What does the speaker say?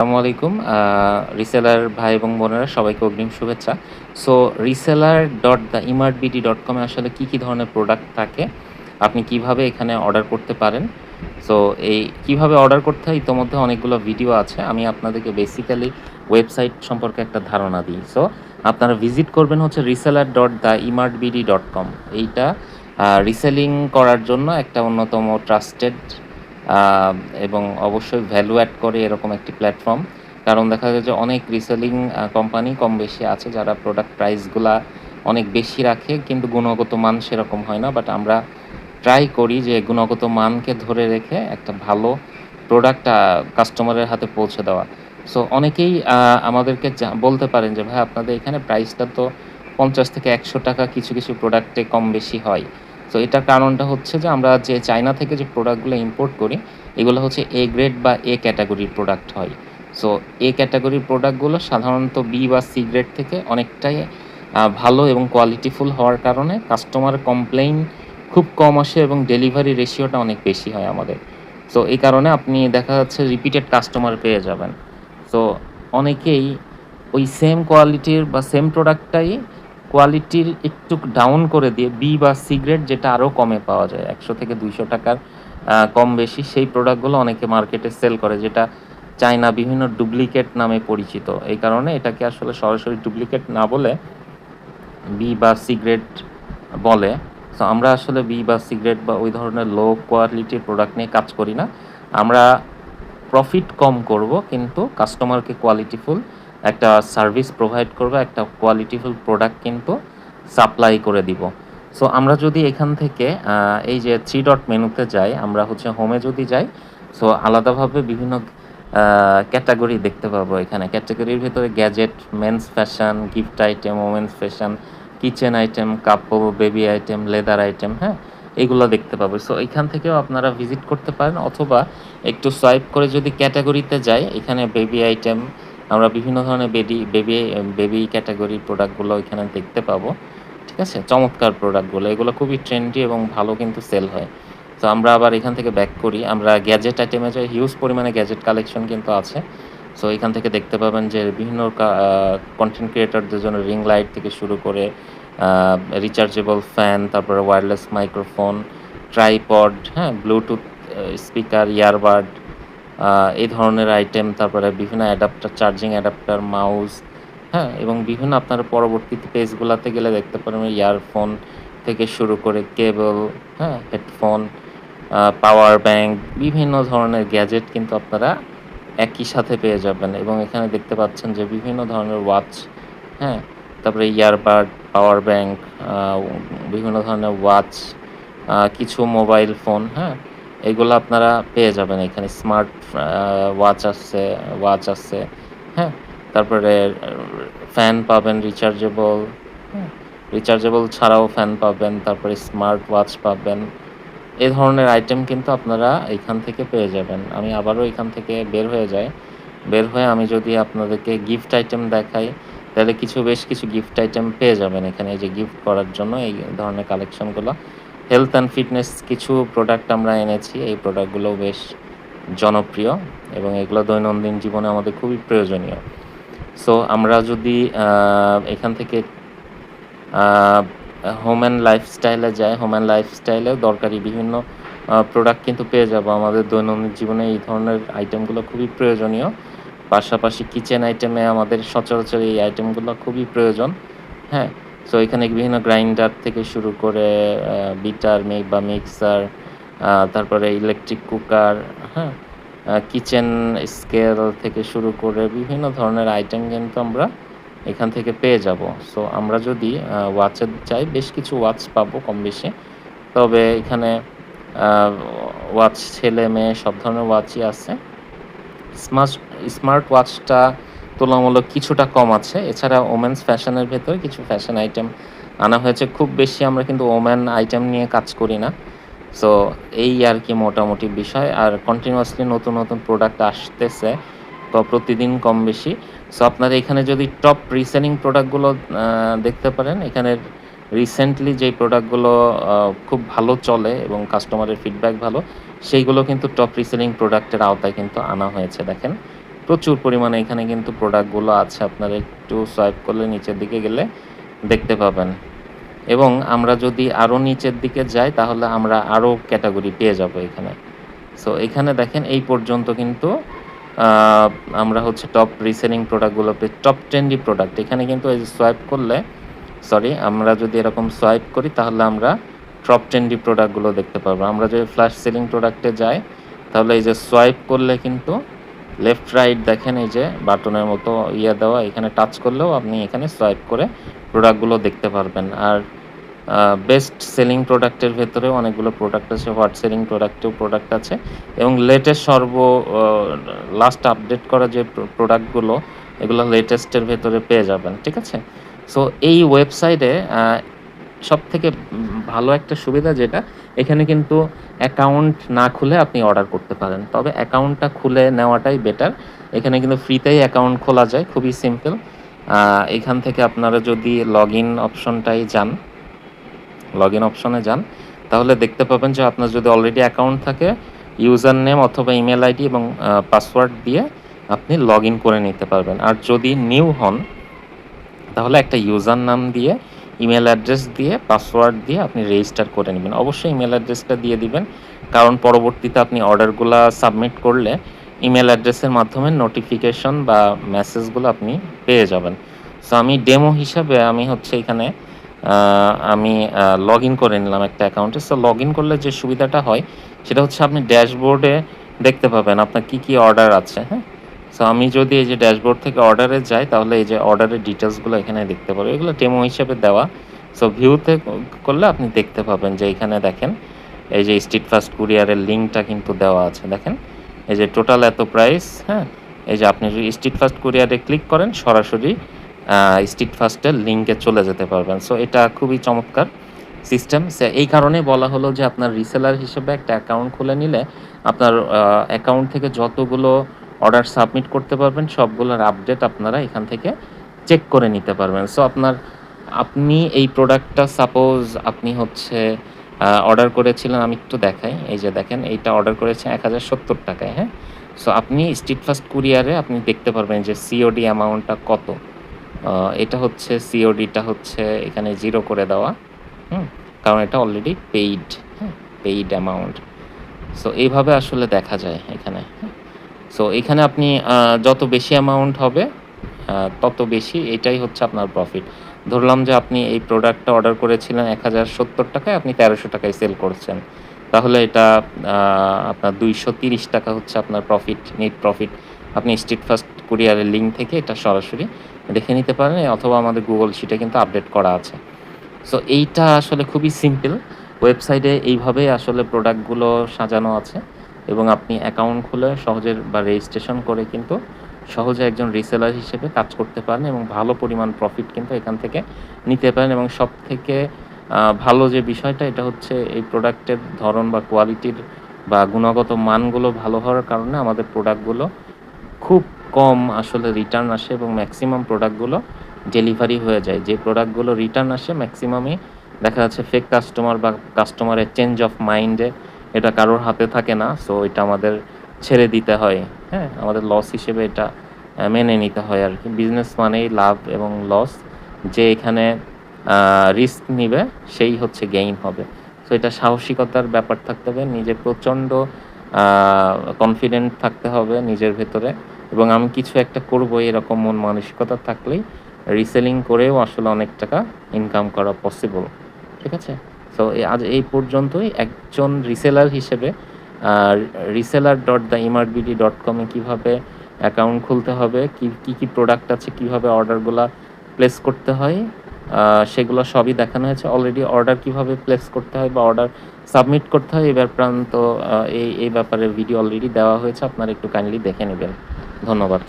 আসসালামু আলাইকুম রিসেলার ভাই এবং বোনেরা, সবাইকে অগ্রিম শুভেচ্ছা। So reseller dot the emart BD dot কমে আসলে কী কী ধরনের প্রোডাক্ট থাকে, আপনি কীভাবে এখানে অর্ডার করতে পারেন? সো এই কীভাবে অর্ডার করতে হয়, ইতোমধ্যে অনেকগুলো ভিডিও আছে। আমি আপনাদেরকে বেসিক্যালি ওয়েবসাইট সম্পর্কে একটা ধারণা দিই। সো আপনারা ভিজিট করবেন হচ্ছে reseller dot the emart BD dot com এইটা রিসেলিং করার জন্য একটা অন্যতম ট্রাস্টেড এবং অবশ্যই ভ্যালু অ্যাড করে এরকম একটি প্ল্যাটফর্ম কারণ দেখা যায় যে অনেক রিসেলিং কোম্পানি কম বেশি আছে যারা প্রোডাক্ট প্রাইসগুলা অনেক বেশি রাখে, কিন্তু গুণগত মান সেরকম হয় না। বাট আমরা ট্রাই করি যে গুণগত মানকে ধরে রেখে একটা ভালো প্রোডাক্ট কাস্টমারের হাতে পৌঁছে দেওয়া। সো অনেকেই আমাদেরকে বলতে পারেন যে, ভাই, আপনাদের এখানে প্রাইসটা তো পঞ্চাশ থেকে একশো টাকা কিছু কিছু প্রোডাক্টে কম বেশি হয়। তো এটার কারণটা হচ্ছে যে আমরা যে চায়না থেকে যে প্রোডাক্টগুলো ইম্পোর্ট করি, এগুলো হচ্ছে এ গ্রেড বা এ ক্যাটাগরির প্রোডাক্ট হয়। সো এ ক্যাটাগরির প্রোডাক্টগুলো সাধারণত বি বা সি গ্রেড থেকে অনেকটাই ভালো এবং কোয়ালিটিফুল হওয়ার কারণে কাস্টমার কমপ্লেইন খুব কম আসে এবং ডেলিভারি রেশিওটা অনেক বেশি হয় আমাদের। সো এই কারণে আপনি দেখা যাচ্ছে রিপিটেড কাস্টমার পেয়ে যাবেন। সো অনেকেই ওই সেম কোয়ালিটির বা সেম প্রোডাক্টটাই কোয়ালিটির একটু ডাউন করে দিয়ে বি বা সি গ্রেড যেটা আরও কমে পাওয়া যায়, একশো থেকে দুইশো টাকার কম বেশি, সেই প্রোডাক্টগুলো অনেকে মার্কেটে সেল করে, যেটা চায়না বিভিন্ন ডুপ্লিকেট নামে পরিচিত। এই কারণে এটাকে আসলে সরাসরি ডুপ্লিকেট না বলে বি বা সিগারেট বলে। সো আমরা আসলে বি বা সিগারেট বা ওই ধরনের লো কোয়ালিটির প্রোডাক্ট নিয়ে কাজ করি না। আমরা প্রফিট কম করব, কিন্তু কাস্টমারকে কোয়ালিটিফুল একটা সার্ভিস প্রোভাইড করব, একটা কোয়ালিটিফুল প্রোডাক্ট কিন্তু সাপ্লাই করে দিব। সো আমরা যদি এখান থেকে এই যে থ্রি ডট মেনুতে যাই, আমরা হচ্ছে হোমে যদি যাই সো আলাদাভাবে বিভিন্ন ক্যাটাগরি দেখতে পাবো এখানে। ক্যাটাগরির ভিতরে gadget men's fashion gift item women's fashion kitchen item কাপড় বেবি আইটেম লেদার আইটেম হ্যাঁ? এগুলো দেখতে পাবো। সো এখান থেকেও আপনারা ভিজিট করতে পারেন, অথবা একটু সোয়াইপ করে যদি ক্যাটাগরিতে যাই, এখানে বেবি আইটেম আমরা বিভিন্ন ধরনের বেবি বেবি বেবি ক্যাটাগরির প্রোডাক্টগুলো এখানে দেখতে পাবো, ঠিক আছে? চমৎকার প্রোডাক্টগুলো এগুলো খুবই ট্রেন্ডি এবং ভালো কিন্তু সেল হয়। তো আমরা আবার এখান থেকে ব্যাক করি, আমরা গ্যাজেট আইটেমে যাই হিউজ পরিমাণে গ্যাজেট কালেকশন কিন্তু আছে। সো এখান থেকে দেখতে পাবেন যে বিভিন্ন কন্টেন্ট ক্রিয়েটরদের জন্য রিং লাইট থেকে শুরু করে রিচার্জেবল ফ্যান তারপরে ওয়্যারলেস মাইক্রোফোন ট্রাইপড হ্যাঁ ব্লুটুথ স্পিকার ইয়ারবাড এই ধরনের আইটেম তারপরে বিভিন্ন অ্যাডাপ্টার চার্জিং অ্যাডাপ্টার মাউস হ্যাঁ এবং বিভিন্ন আপনার পরবর্তীতে পেজগুলোতে গেলে দেখতে পারেন ইয়ারফোন থেকে শুরু করে কেবল হ্যাঁ হেডফোন পাওয়ার ব্যাংক বিভিন্ন ধরনের গ্যাজেট কিন্তু আপনারা একই সাথে পেয়ে যাবেন। এবং এখানে দেখতে পাচ্ছেন যে বিভিন্ন ধরনের ওয়াচ হ্যাঁ তারপরে ইয়ারবাড পাওয়ার ব্যাংক বিভিন্ন ধরনের ওয়াচ কিছু মোবাইল ফোন হ্যাঁ এগুলো আপনারা পেয়ে যাবেন। এখানে স্মার্ট ওয়াচ আছে ওয়াচ আছে হ্যাঁ? তারপরে ফ্যান পাবেন রিচার্জেবল হ্যাঁ? রিচার্জেবল ছাড়াও ফ্যান পাবেন, তারপরে স্মার্ট ওয়াচ পাবেন। এ ধরনের আইটেম কিন্তু আপনারা এখান থেকে পেয়ে যাবেন। আমি আবারও এখান থেকে বের হয়ে যাই। বের হয়ে আমি যদি আপনাদেরকে গিফট আইটেম দেখাই, তাহলে কিছু, বেশ কিছু গিফট আইটেম পেয়ে যাবেন এখানে। এই যে গিফট করার জন্য এই ধরনের কালেকশনগুলো হেলথ অ্যান্ড ফিটনেস কিছু প্রোডাক্ট আমরা এনেছি। এই প্রোডাক্টগুলো বেশ জনপ্রিয় এবং এগুলো দৈনন্দিন জীবনে আমাদের খুবই প্রয়োজনীয়। সো আমরা যদি এখান থেকে হোম অ্যান্ড লাইফস্টাইলে যাই হোম অ্যান্ড লাইফস্টাইলেও দরকারি বিভিন্ন প্রোডাক্ট কিন্তু পেয়ে যাব। আমাদের দৈনন্দিন জীবনে এই ধরনের আইটেমগুলো খুবই প্রয়োজনীয়। পাশাপাশি কিচেন আইটেমে আমাদের সচরাচর এই আইটেমগুলো খুবই প্রয়োজন। হ্যাঁ? সো এখানে বিভিন্ন গ্রাইন্ডার থেকে শুরু করে বিটার, মিক বা মিক্সার তারপরে ইলেকট্রিক কুকার হ্যাঁ কিচেন স্কেল থেকে শুরু করে বিভিন্ন ধরনের আইটেম কিন্তু আমরা এখান থেকে পেয়ে যাব। সো আমরা যদি ওয়াচে চাই, বেশ কিছু ওয়াচ পাবো কম বেশি তবে এখানে ওয়াচ ছেলে মেয়ে সব ধরনের ওয়াচই আছে। স্মার্ট স্মার্ট ওয়াচটা তুলনামূলক কিছুটা কম আছে। এছাড়া ওমেন্স ফ্যাশনের ভেতরে কিছু ফ্যাশন আইটেম আনা হয়েছে। খুব বেশি আমরা কিন্তু ওমেন আইটেম নিয়ে কাজ করি না। সো এই আর কি মোটামুটি বিষয়। আর কন্টিনিউয়াসলি নতুন নতুন প্রোডাক্ট আসতেছে, তো প্রতিদিন কম বেশি। সো আপনারা এখানে যদি টপ রিসেলিং প্রোডাক্টগুলো দেখতে পারেন এখানে রিসেন্টলি যেই প্রোডাক্টগুলো খুব ভালো চলে এবং কাস্টমারের ফিডব্যাক ভালো, সেইগুলো কিন্তু টপ রিসেলিং প্রোডাক্টের আওতায় কিন্তু আনা হয়েছে, দেখেন। প্রচুর পরিমাণে এখানে কিন্তু প্রোডাক্টগুলো আছে। আপনারা একটু সোয়াইপ করলে নিচের দিকে গেলে দেখতে পাবেন। এবং আমরা যদি আরও নিচের দিকে যাই, তাহলে আমরা আরও ক্যাটাগরি পেয়ে যাব এখানে। সো এখানে দেখেন এই পর্যন্ত কিন্তু আমরা হচ্ছে টপ রিসেলিং প্রোডাক্টগুলো পেয়ে টপ টেন্ডি প্রোডাক্ট এখানে কিন্তু এই সোয়াইপ করলে সরি আমরা যদি এরকম সোয়াইপ করি, তাহলে আমরা টপ টেন্ডি প্রোডাক্টগুলো দেখতে পারব আমরা যদি ফ্ল্যাশ সেলিং প্রোডাক্টে যাই, তাহলে এই যে সোয়াইপ করলে কিন্তু লেফট রাইট দেখেন এই যে বাটনের মতো ইয়ে দেওয়া, এখানে টাচ করলেও আপনি এখানে সোয়াইপ করে প্রোডাক্টগুলো দেখতে পারবেন। আর বেস্ট সেলিং প্রোডাক্টের ভেতরেও অনেকগুলো প্রোডাক্ট আছে হোয়াট সেলিং প্রোডাক্টেও প্রোডাক্ট আছে। এবং লেটেস্ট সর্ব লাস্ট আপডেট করা যে প্রোডাক্টগুলো এগুলো লেটেস্টের ভেতরে পেয়ে যাবেন, ঠিক আছে? সো এই ওয়েবসাইটে সব থেকে ভালো একটা সুবিধা যেটা, এখানে কিন্তু অ্যাকাউন্ট না খুলে আপনি অর্ডার করতে পারেন। তবে অ্যাকাউন্টটা খুলে নেওয়াটাই বেটার এখানে কিন্তু ফ্রিতেই অ্যাকাউন্ট খোলা যায়, খুবই সিম্পল এখান থেকে আপনারা যদি লগ ইন অপশনটাই যান লগ ইন অপশনে যান, তাহলে দেখতে পাবেন যে আপনার যদি অলরেডি অ্যাকাউন্ট থাকে ইউজার নেম অথবা ইমেল আইডি এবং পাসওয়ার্ড দিয়ে আপনি লগ ইন করে নিতে পারবেন। আর যদি নিউ হন, তাহলে একটা ইউজার নাম দিয়ে ইমেল অ্যাড্রেস দিয়ে পাসওয়ার্ড দিয়ে আপনি রেজিস্টার করে নেবেন। অবশ্যই ইমেল অ্যাড্রেসটা দিয়ে দিবেন, কারণ পরবর্তীতে আপনি অর্ডারগুলো সাবমিট করলে ইমেল অ্যাড্রেসের মাধ্যমে নোটিফিকেশন বা মেসেজগুলো আপনি পেয়ে যাবেন। সো আমি ডেমো হিসাবে আমি হচ্ছে এখানে আমি লগ ইন করে নিলাম একটা অ্যাকাউন্টে সো লগ ইন করলে যে সুবিধাটা হয়, সেটা হচ্ছে আপনি ড্যাশবোর্ডে দেখতে পাবেন আপনার কি কি অর্ডার আছে হ্যাঁ? সো আমি যদি এই যে ড্যাশবোর্ড থেকে অর্ডারে যাই, তাহলে এই যে অর্ডারের ডিটেলসগুলো এখানে দেখতে পারব এগুলো ডেমো হিসেবে দেওয়া। সো ভিউতে করলে আপনি দেখতে পাবেন যে এখানে দেখেন, এই যে স্ট্রিট ফাস্ট কুরিয়ারের লিঙ্কটা কিন্তু দেওয়া আছে, দেখেন। এই যে টোটাল এত প্রাইস হ্যাঁ? এই যে আপনি যদি স্ট্রিট ফাস্ট কুরিয়ারে ক্লিক করেন, সরাসরি স্ট্রিট ফাস্টের লিঙ্কে চলে যেতে পারবেন। সো এটা খুবই চমৎকার সিস্টেম এই কারণেই বলা হলো যে আপনার রিসেলার হিসেবে একটা অ্যাকাউন্ট খুলে নিলে, আপনার অ্যাকাউন্ট থেকে যতগুলো অর্ডার সাবমিট করতে পারবেন। সবগুলোর আপডেট আপনারা এখান থেকে চেক করে নিতে পারবেন। সো আপনার, আপনি এই প্রোডাক্টটা সাপোজ আপনি হচ্ছে অর্ডার করেছিলেন, আমি একটু দেখাই। এই যে দেখেন, এইটা অর্ডার করেছেন এক হাজার সত্তর টাকায় হ্যাঁ? সো আপনি স্ট্রিট ফাস্ট কুরিয়ারে আপনি দেখতে পারবেন যে সিওডি অ্যামাউন্টটা কত। এটা হচ্ছে সিওডিটা হচ্ছে এখানে জিরো করে দেওয়া, হুম? কারণ এটা অলরেডি পেইড হ্যাঁ? পেইড অ্যামাউন্ট সো এইভাবে আসলে দেখা যায় এখানে সো এখানে আপনি যত বেশি অ্যামাউন্ট হবে তত বেশি এটাই হচ্ছে আপনার প্রফিট ধরলাম যে আপনি এই প্রোডাক্টটা অর্ডার করেছিলেন এক হাজার সত্তর টাকায়, আপনি তেরোশো টাকায় সেল করছেন। তাহলে এটা আপনার দুইশো তিরিশ টাকা হচ্ছে আপনার প্রফিট নেট প্রফিট আপনি স্ট্রিট ফার্স্ট কুরিয়ারের লিঙ্ক থেকে এটা সরাসরি দেখে নিতে পারেন, অথবা আমাদের গুগল শিটে কিন্তু আপডেট করা আছে। সো এইটা আসলে খুবই সিম্পল ওয়েবসাইটে এইভাবেই আসলে প্রোডাক্টগুলো সাজানো আছে। এবং আপনি অ্যাকাউন্ট খুলে সহজে বা রেজিস্ট্রেশন করে কিন্তু সহজে একজন রিসেলার হিসেবে কাজ করতে পারেন এবং ভালো পরিমাণ প্রফিট কিন্তু এখান থেকে নিতে পারেন এবং সব থেকে ভালো যে বিষয়টা এটা হচ্ছে এই প্রোডাক্টের ধরন বা কোয়ালিটির বা গুণগত মানগুলো ভালো হওয়ার কারণে আমাদের প্রোডাক্টগুলো খুব কম আসলে রিটার্ন আসে এবং ম্যাক্সিমাম প্রোডাক্টগুলো ডেলিভারি হয়ে যায়। যে প্রোডাক্টগুলো রিটার্ন আসে ম্যাক্সিমামই দেখা যাচ্ছে ফেক কাস্টমার বা কাস্টমারের চেঞ্জ অফ মাইন্ডে এটা কারোর হাতে থাকে না সো এটা আমাদের ছেড়ে দিতে হয় হ্যাঁ? আমাদের লস হিসেবে এটা মেনে নিতে হয় আর কি। বিজনেস মানেই লাভ এবং লস যে এখানে রিস্ক নিবে, সেই হচ্ছে গেইন হবে। সো এটা সাহসিকতার ব্যাপার থাকতে হবে, নিজে প্রচণ্ড কনফিডেন্ট থাকতে হবে নিজের ভেতরে। এবং আমি কিছু একটা করব এরকম মন মানসিকতা থাকলেই রিসেলিং করেও আসলে অনেক টাকা ইনকাম করা পসিবল ঠিক আছে? সো আজ এই পর্যন্তই একজন রিসেলার হিসেবে reseller dot the emart BD dot কমে কীভাবে অ্যাকাউন্ট খুলতে হবে, কী কী কী প্রোডাক্ট আছে, কীভাবে অর্ডারগুলো প্লেস করতে হয় সেগুলো সবই দেখানো হয়েছে। অলরেডি অর্ডার কীভাবে প্লেস করতে হয় বা অর্ডার সাবমিট করতে হয়, এবার প্রান্ত এই এই ব্যাপারে ভিডিও অলরেডি দেওয়া হয়েছে। আপনারা একটু কাইন্ডলি দেখে নেবেন। ধন্যবাদ।